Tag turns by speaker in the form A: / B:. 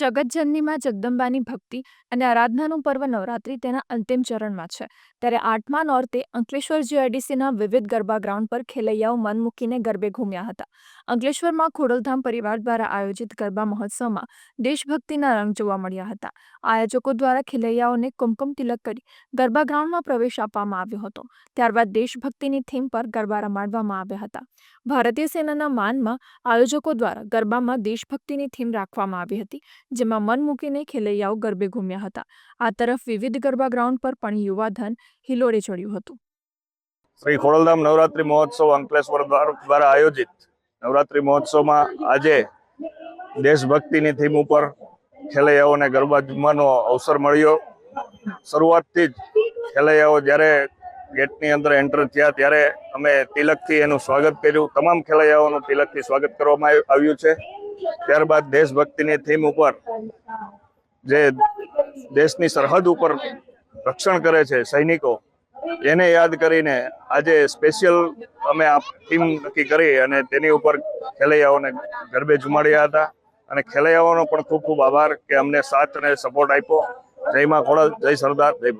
A: જગતજનનીમાં જગદંબાની ભક્તિ અને આરાધનાનું પર્વ નવરાત્રિ તેના અંતિમ ચરણમાં છે. ત્યારે આઠમા નોરતે અંકલેશ્વર જીઆઈડીસીના વિવિધ ગરબા ગ્રાઉન્ડ પર ખેલૈયાઓ મન મૂકીને ગરબે ઘૂમ્યા હતા. અંકલેશ્વરમાં ખોડલધામ પરિવાર દ્વારા આયોજિત ગરબા મહોત્સવમાં દેશભક્તિના રંગ જોવા મળ્યા હતા. આયોજકો દ્વારા ખેલૈયાઓને કુમકુમ તિલક કરી ગરબા ગ્રાઉન્ડમાં પ્રવેશ આપવામાં આવ્યો હતો. ત્યારબાદ દેશભક્તિની થીમ પર ગરબા રમાડવામાં આવ્યા હતા. ભારતીય સેનાના માનમાં આયોજકો દ્વારા ગરબામાં દેશભક્તિની થીમ રાખવામાં આવી હતી. જેમાં મન મૂકીને ખેલૈયાઓ ગરબે ઘૂમ્યા હતા. આ તરફ વિવિધ ગરબા ગ્રાઉન્ડ પર પણ યુવાધન હિલોડે ચડ્યું હતું.
B: શ્રી ખોડલધામ નવરાત્રિ મહોત્સવ અંકલેશ્વર દ્વાર- આયોજિત નવરાત્રિ મહોત્સવમાં આજે દેશભક્તિની થીમ ઉપર ખેલૈયાઓને ગરબા જમવાનો અવસર મળ્યો. શરૂઆતથી જ ખેલૈયાઓ જ્યારે ગેટની અંદર એન્ટર થયા ત્યારે અમે તિલકથી એનું સ્વાગત કર્યું. તમામ ખેલૈયાઓનું તિલકથી સ્વાગત કરવામાં આવ્યું છે. ત્યારબાદ દેશભક્તિની થીમ ઉપર જે દેશની સરહદ ઉપર રક્ષણ કરે છે સૈનિકો, એને યાદ કરીને આજે સ્પેશિયલ અમે આ થીમ નક્કી કરી અને તેની ઉપર ખેલૈયાઓને ગરબે ઝુમાડ્યા હતા અને ખેલૈયાઓનો પણ ખૂબ ખૂબ આભાર કે અમને સાથ અને સપોર્ટ આપ્યો જય માં ખોડલ જય સરદાર, જય.